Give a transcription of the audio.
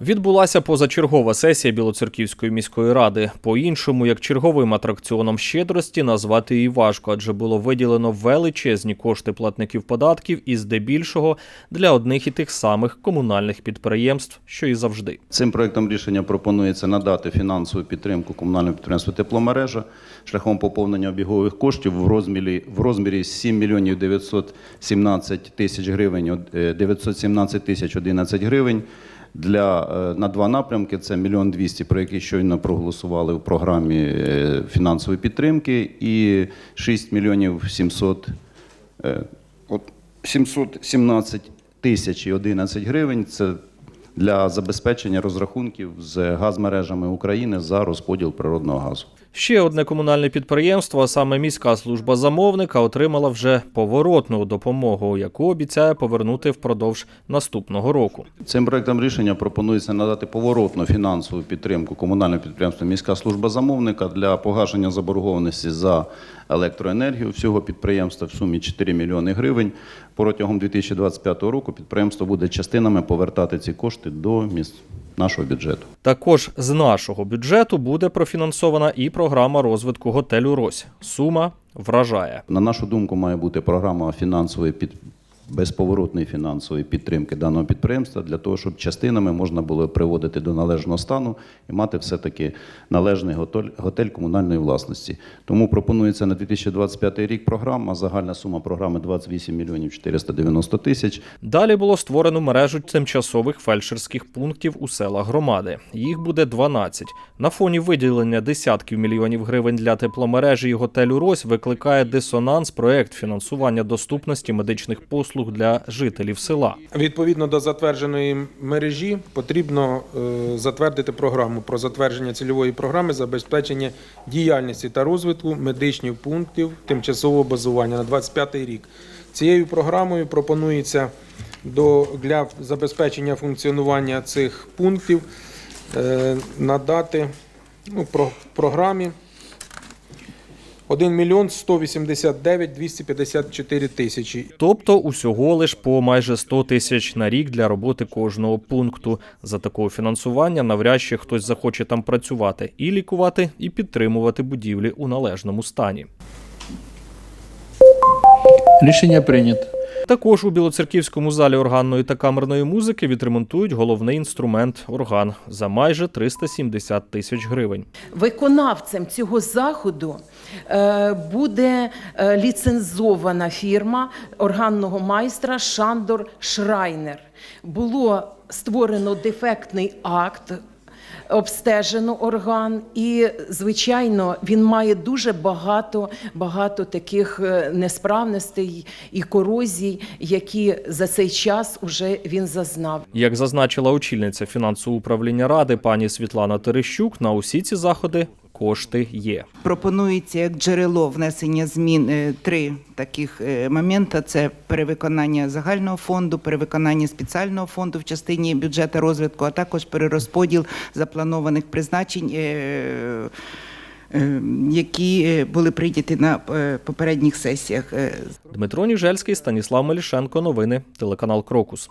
Відбулася позачергова сесія Білоцерківської міської ради. По-іншому, як черговим атракціоном щедрості, назвати її важко, адже було виділено величезні кошти платників податків і здебільшого для одних і тих самих комунальних підприємств, що і завжди. Цим проектом рішення пропонується надати фінансову підтримку комунальному підприємству тепломережа шляхом поповнення обігових коштів в розмірі в розмірі 7 мільйонів 917 тисяч гривень, е, 917 тисяч 11 гривень. Для е, на два напрямки це мільйон 200, про які щойно проголосували в програмі е, фінансової підтримки, і 6 мільйонів 700 сімсот от 717 тисяч і 11 гривень. Це для забезпечення розрахунків з газмережами України за розподіл природного газу. Ще одне комунальне підприємство, а саме міська служба замовника, отримала вже поворотну допомогу, яку обіцяє повернути впродовж наступного року. Цим проектом рішення пропонується надати поворотну фінансову підтримку комунальному підприємству міська служба замовника для погашення заборгованості за електроенергію всього підприємства в сумі 4 мільйони гривень. Протягом 2025 року підприємство буде частинами повертати ці кошти до міст нашого бюджету. Також з нашого бюджету буде профінансована і програма розвитку готелю Рось. Сума вражає. На нашу думку, має бути програма фінансової безповоротної фінансової підтримки даного підприємства для того, щоб частинами можна було приводити до належного стану і мати все-таки належний готель, готель комунальної власності. Тому пропонується на 2025 рік програма. Загальна сума програми 28 мільйонів 490 тисяч. Далі було створено мережу тимчасових фельдшерських пунктів у селах громади. Їх буде 12. На фоні виділення десятків мільйонів гривень для тепломережі і готелю Рось викликає дисонанс проект фінансування доступності медичних послуг для жителів села. Відповідно до затвердженої мережі потрібно е, затвердити програму про затвердження цільової програми забезпечення діяльності та розвитку медичних пунктів тимчасового базування на 25 рік. Цією програмою пропонується до, для забезпечення функціонування цих пунктів е, надати ну, про, програмі 1 мільйон 189 254 тисячі. Тобто усього лиш по майже 100 тисяч на рік для роботи кожного пункту. За такого фінансування навряд чи хтось захоче там працювати і лікувати, і підтримувати будівлі у належному стані. Рішення прийнято. Також у Білоцерківському залі органної та камерної музики відремонтують головний інструмент орган за майже 370 тисяч гривень. Виконавцем цього заходу е, буде е, ліцензована фірма органного майстра Шандор Шрайнер. Було створено дефектний акт. Обстежено орган, і звичайно він має дуже багато багато таких е, несправностей і корозій, які за цей час уже він зазнав. Як зазначила очільниця фінансового управління ради пані Світлана Терещук, на усі ці заходи кошти є. Пропонується як джерело внесення змін е, три таких е, моменти: це перевиконання загального фонду, перевиконання спеціального фонду в частині бюджету розвитку, а також перерозподіл запланованих призначень. е, Які були прийняті на попередніх сесіях. Дмитро Ніжельський, Станіслав Мелішенко. Новини телеканал Крокус.